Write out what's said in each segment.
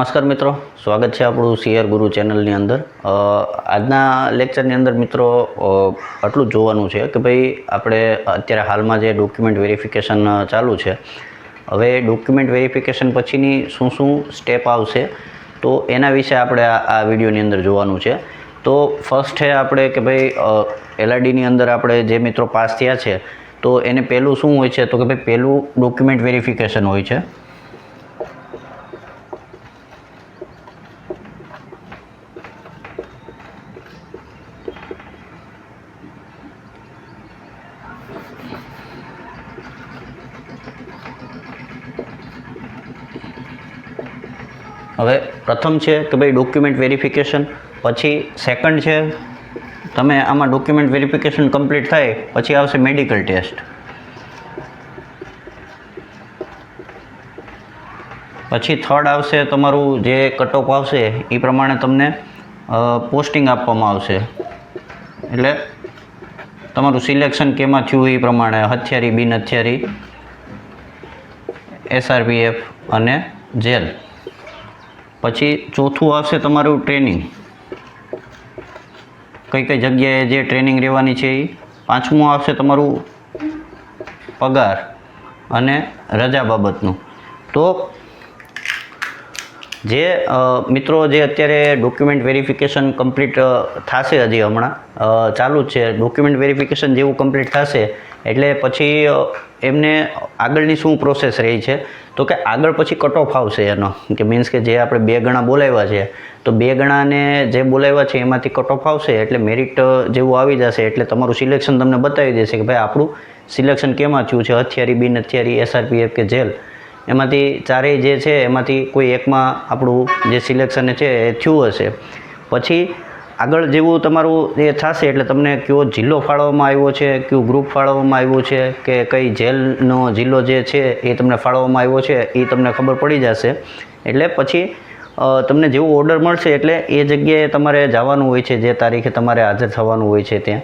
નમસ્કાર મિત્રો, સ્વાગત છે આપણું સીઆર ગુરુ ચેનલની અંદર. આજના લેક્ચરની અંદર મિત્રો આટલું જોવાનું છે કે ભાઈ આપણે અત્યારે હાલમાં જે ડોક્યુમેન્ટ વેરિફિકેશન ચાલુ છે, હવે ડોક્યુમેન્ટ વેરિફિકેશન પછીની શું શું સ્ટેપ આવશે, તો એના વિશે આપણે આ વિડીયોની અંદર જોવાનું છે. તો ફર્સ્ટ છે આપણે કે ભાઈ એલઆરડીની અંદર આપણે જે મિત્રો પાસ થયા છે, તો એને પહેલું શું હોય છે? તો કે ભાઈ પહેલું ડોક્યુમેન્ટ વેરિફિકેશન હોય છે. હવે પ્રથમ છે કે ભાઈ ડોક્યુમેન્ટ વેરિફિકેશન પછી સેકન્ડ છે, તમે આમાં ડોક્યુમેન્ટ વેરિફિકેશન કમ્પ્લીટ થાય, પછી આવશે મેડિકલ ટેસ્ટ પછી થર્ડ આવશે તમારું જે કટઓફ આવશે, એ પ્રમાણે તમને પોસ્ટિંગ આપવામાં આવશે. એટલે તમારું સિલેક્શન કેમાં થયું એ પ્રમાણે હથિયારી, બિન હથિયારી એસઆરપીએફ અને જેલ પછી ચોથું આવશે તમારું ટ્રેનિંગ. કઈ કઈ જગ્યાએ જે ટ્રેનિંગ રહેવાની છે એ પાંચમું આવશે તમારું પગાર અને રજા બાબતનું. તો જે મિત્રો જે અત્યારે ડોક્યુમેન્ટ વેરિફિકેશન કમ્પ્લીટ થશે હજી હમણાં. ચાલુ જ છે. ડોક્યુમેન્ટ વેરિફિકેશન જેવું કમ્પ્લીટ થશે એટલે પછી એમને આગળની શું પ્રોસેસ રહી છે? તો કે આગળ પછી કટ ઓફ આવશે એનો. કે મીન્સ કે જે આપણે બે ગણા બોલાવ્યા છે, તો બે ગણાને જે બોલાવ્યા છે એમાંથી કટ ઓફ આવશે એટલે મેરિટ જેવું આવી જશે એટલે તમારું સિલેક્શન તમને બતાવી દેશે કે ભાઈ આપણું સિલેક્શન કેમાં થયું છે? હથિયારી, બિન હથિયારી એસઆરપીએફ કે જેલ. એમાંથી ચારેય જે છે, એમાંથી કોઈ એકમાં આપણું જે સિલેક્શન છે, એ થયું હશે. પછી આગળ જેવું તમારું એ થશે એટલે તમને કયો જિલ્લો ફાળવવામાં આવ્યો છે, કયું ગ્રુપ ફાળવવામાં આવ્યું છે, કે કઈ જેલનો જિલ્લો જે છે, એ તમને ફાળવવામાં આવ્યો છે, એ તમને ખબર પડી જશે. એટલે પછી તમને જેવું ઓર્ડર મળશે એટલે એ જગ્યાએ તમારે જવાનું હોય છે, જે તારીખે તમારે હાજર થવાનું હોય છે ત્યાં.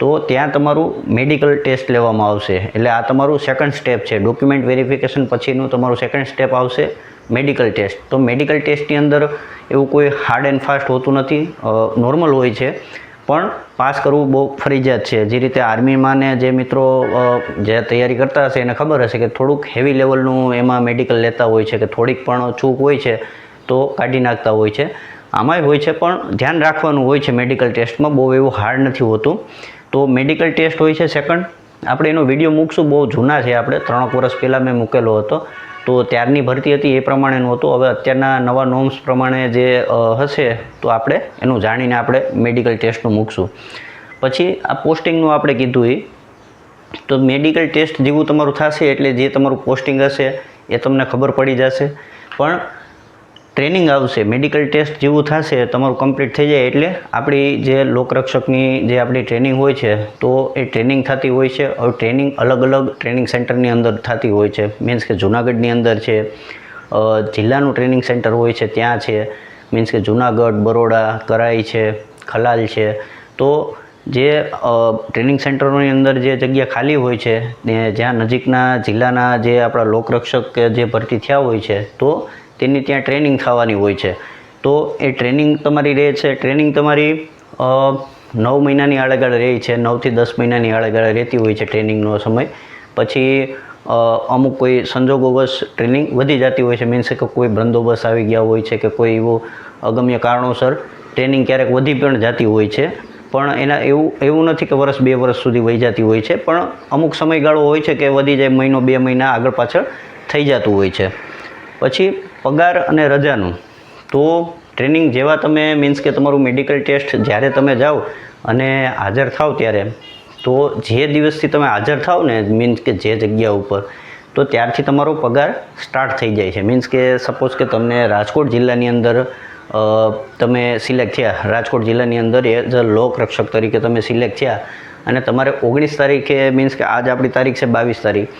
તો ત્યાં તમારું મેડિકલ ટેસ્ટ લેવામાં આવશે. એટલે આ તમારું સેકન્ડ સ્ટેપ છે. ડોક્યુમેન્ટ વેરિફિકેશન પછીનું તમારું સેકન્ડ સ્ટેપ આવશે મેડિકલ ટેસ્ટ તો મેડિકલ ટેસ્ટની અંદર એવું કોઈ હાર્ડ એન્ડ ફાસ્ટ હોતું નથી. નોર્મલ હોય છે. પણ પાસ કરવું બહુ ફરજિયાત છે. જે રીતે આર્મીમાં ને જે મિત્રો જે તૈયારી કરતા હશે એને ખબર હશે કે થોડુંક હેવી લેવલનું એમાં મેડિકલ લેતા હોય છે કે થોડીક પણ ચૂક હોય છે તો કાઢી નાખતા હોય છે. આમાંય હોય છે પણ ધ્યાન રાખવાનું હોય છે મેડિકલ ટેસ્ટમાં બહુ એવું હાર્ડ નથી હોતું. તો મેડિકલ ટેસ્ટ હોય છે સેકન્ડ આપણે એનો વીડિયો મૂકશું, બહુ જૂના છે આપણે, ત્રણેક વર્ષ પહેલાં મેં મૂકેલો હતો. તો ત્યારની ભરતી હતી એ પ્રમાણેનું હતું. હવે અત્યારના નવા નોર્મ્સ પ્રમાણે જે હશે, તો આપણે એનું જાણીને આપણે મેડિકલ ટેસ્ટનું મૂકશું. પછી આ પોસ્ટિંગનું આપણે કીધું એ. તો મેડિકલ ટેસ્ટ જેવું તમારું થશે એટલે જે તમારું પોસ્ટિંગ હશે એ તમને ખબર પડી જશે. પણ ટ્રેનિંગ આવશે, મેડિકલ ટેસ્ટ જેવું થશે, તમારું કમ્પ્લીટ થઈ જાય એટલે આપણી જે લોકરક્ષકની જે આપણી ટ્રેનિંગ હોય છે, તો એ ટ્રેનિંગ થતી હોય છે. હવે ટ્રેનિંગ અલગ અલગ ટ્રેનિંગ સેન્ટરની અંદર થતી હોય છે. મીન્સ કે જુનાગઢની અંદર છે જિલ્લાનું ટ્રેનિંગ સેન્ટર હોય છે, ત્યાં છે. મીન્સ કે જુનાગઢ, બરોડા, કરાઈ છે, ખલાલ છે. તો જે ટ્રેનિંગ સેન્ટરોની અંદર જે જગ્યા ખાલી હોય છે, ને જ્યાં નજીકના જિલ્લાના જે આપણા લોકરક્ષક કે જે ભરતી થયા હોય છે, તો તેની ત્યાં ટ્રેનિંગ થવાની હોય છે. તો એ ટ્રેનિંગ તમારી રહે છે. ટ્રેનિંગ તમારી નવ મહિનાની આળેગાળે રહે છે. નવથી દસ મહિનાની આળેગાળે રહેતી હોય છે ટ્રેનિંગનો સમય. પછી અમુક કોઈ સંજોગોવશ ટ્રેનિંગ વધી જતી હોય છે. મીન્સ કે કોઈ બંદોબસ્ત આવી ગયા હોય છે કે કોઈ એવું અગમ્ય કારણોસર ટ્રેનિંગ ક્યારેક વધી પણ જતી હોય છે. પણ એના એવું એવું નથી કે વર્ષ બે વર્ષ સુધી વહી જતી હોય છે. પણ અમુક સમયગાળો હોય છે કે વધી જાય, મહિનો બે મહિના આગળ પાછળ થઈ જતું હોય છે. પછી પગાર અને રજાનું. તો ટ્રેનિંગ જેવા તમે મીન્સ કે તમારું મેડિકલ ટેસ્ટ જ્યારે તમે જાઓ અને હાજર થાવ ત્યારે, તો જે દિવસથી તમે હાજર થાવ ને મીન્સ કે જે જગ્યા ઉપર, તો ત્યારથી તમારો પગાર સ્ટાર્ટ થઈ જાય છે. મીન્સ કે સપોઝ કે તમને રાજકોટ જિલ્લાની અંદર તમે સિલેક્ટ થયા. રાજકોટ જિલ્લાની અંદર એઝ અ લોક રક્ષક તરીકે તમે સિલેક્ટ થયા અને તમારે ઓગણીસ તારીખે મીન્સ કે આજ આપણી તારીખ છે બાવીસ તારીખ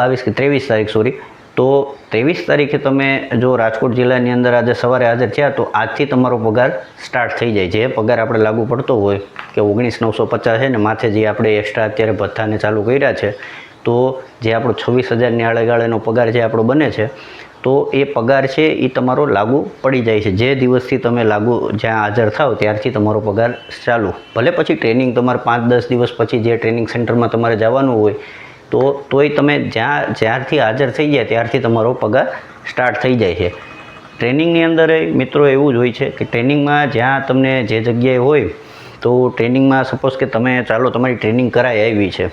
બાવીસ કે ત્રેવીસ તારીખ સોરી તો ત્રેવીસ તારીખે તમે જો રાજકોટ જિલ્લાની અંદર આજે સવારે હાજર થયા, તો આજથી તમારો પગાર સ્ટાર્ટ થઈ જાય. જે પગાર આપણે લાગુ પડતો હોય, કે ઓગણીસ નવસો પચાસ છે ને માથે જે આપણે એક્સ્ટ્રા અત્યારે ભથ્થાને ચાલુ કર્યા છે, તો જે આપણો છવ્વીસ હજારની આળેગાળેનો પગાર જે આપણો બને છે, તો એ પગાર છે એ તમારો લાગુ પડી જાય છે. જે દિવસથી તમે લાગુ જ્યાં હાજર થાવ ત્યારથી તમારો પગાર ચાલુ. ભલે પછી ટ્રેનિંગ તમારે પાંચ દસ દિવસ પછી જે ટ્રેનિંગ સેન્ટરમાં તમારે જવાનું હોય તો તોય તમે જ્યાં જ્યારથી હાજર થઈ જાય ત્યારથી તમારો પગાર સ્ટાર્ટ થઈ જાય છે. ટ્રેનિંગની અંદર મિત્રો એવું જ હોય છે કે ટ્રેનિંગમાં જ્યાં તમને જે જગ્યાએ હોય, તો ટ્રેનિંગમાં સપોઝ કે તમે ચાલો તમારી ટ્રેનિંગ કરાઈ આવી છે.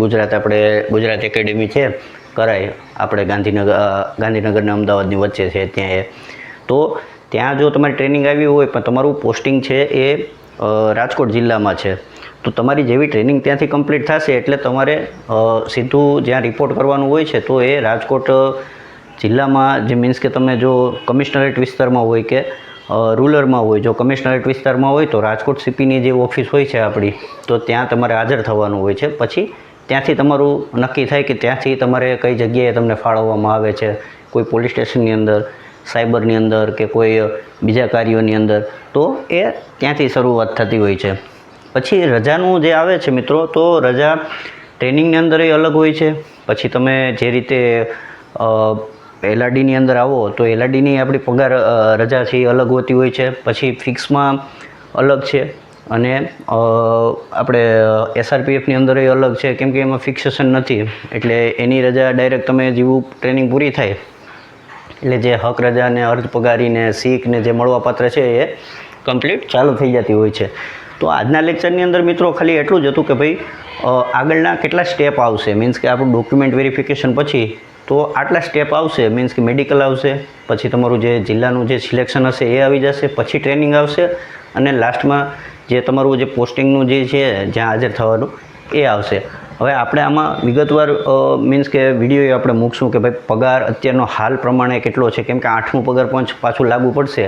ગુજરાત આપણે, ગુજરાત એકેડેમી છે કરાય આપણે ગાંધીનગર ગાંધીનગરને અમદાવાદની વચ્ચે છે ત્યાં એ. તો ત્યાં જો તમારી ટ્રેનિંગ આવી હોય, પણ તમારું પોસ્ટિંગ છે એ રાજકોટ જિલ્લામાં છે. તો તમારી જેવી ટ્રેનિંગ ત્યાંથી કમ્પ્લીટ થશે એટલે તમારે સીધું જ્યાં રિપોર્ટ કરવાનું હોય છે તો એ રાજકોટ જિલ્લામાં જે મીન્સ કે તમે જો કમિશનરેટ વિસ્તારમાં હોય કે રૂરલમાં હોય, જો કમિશનરેટ વિસ્તારમાં હોય તો રાજકોટ સીપીની જે ઓફિસ હોય છે આપણી, તો ત્યાં તમારે હાજર થવાનું હોય છે. પછી ત્યાંથી તમારું નક્કી થાય કે ત્યાંથી તમારે કઈ જગ્યાએ તમને ફાળવવામાં આવે છે. કોઈ પોલીસ સ્ટેશનની અંદર, સાયબરની અંદર કે કોઈ બીજા કાર્યોની અંદર. તો એ ત્યાંથી શરૂઆત થતી હોય છે. પછી રજાનું જે આવે છે મિત્રો, તો રજા ટ્રેનિંગની અંદર એ અલગ હોય છે. પછી તમે જે રીતે એલઆરડીની અંદર આવો, તો એલઆરડીની આપણી પગાર રજા છે એ અલગ હોતી હોય છે. પછી ફિક્સમાં અલગ છે અને આપણે એસઆરપીએફની અંદર એ અલગ છે. કેમ કે એમાં ફિક્સેશન નથી, એટલે એની રજા ડાયરેક્ટ તમે જેવું ટ્રેનિંગ પૂરી થાય, એટલે જે હક રજા અને અર્ધ પગારીને શીખને જે મળવાપાત્ર છે એ કમ્પ્લીટ ચાલુ થઈ જતી હોય છે. તો આજના લેક્ચરની અંદર મિત્રો ખાલી એટલું જ હતું કે ભાઈ આગળના કેટલા સ્ટેપ આવશે? મીન્સ કે આપણું ડોક્યુમેન્ટ વેરિફિકેશન પછી તો આટલા સ્ટેપ આવશે. મીન્સ કે મેડિકલ આવશે, પછી તમારું જે જિલ્લાનું જે સિલેક્શન હશે એ આવી જશે, પછી ટ્રેનિંગ આવશે અને લાસ્ટમાં જે તમારું જે પોસ્ટિંગનું જે છે, જ્યાં હાજર થવાનું, એ આવશે. હવે આપણે આમાં વિગતવાર મીન્સ કે વીડિયો આપણે મૂકશું કે ભાઈ પગાર અત્યારનો હાલ પ્રમાણે કેટલો છે? કેમ કે આઠમું પગાર પંચ પાછું લાગુ પડશે.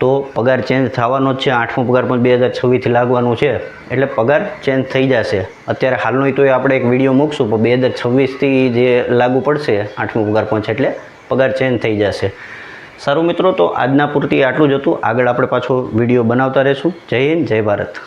તો પગાર ચેન્જ થવાનો જ છે. આઠમું પગાર પંચ બે હજાર છવ્વીસથી લાગવાનું છે. એટલે પગાર ચેન્જ થઈ જશે. અત્યારે હાલનો તો આપણે એક વીડિયો મૂકશું, પણ બે હજાર છવ્વીસથી જે લાગુ પડશે, આઠમું પગાર પંચ એટલે પગાર ચેન્જ થઈ જશે. સારું મિત્રો, તો આજના પૂરતી આટલું જ હતું. આગળ આપણે પાછો વીડિયો બનાવતા રહીશું. જય હિન્દ, જય ભારત.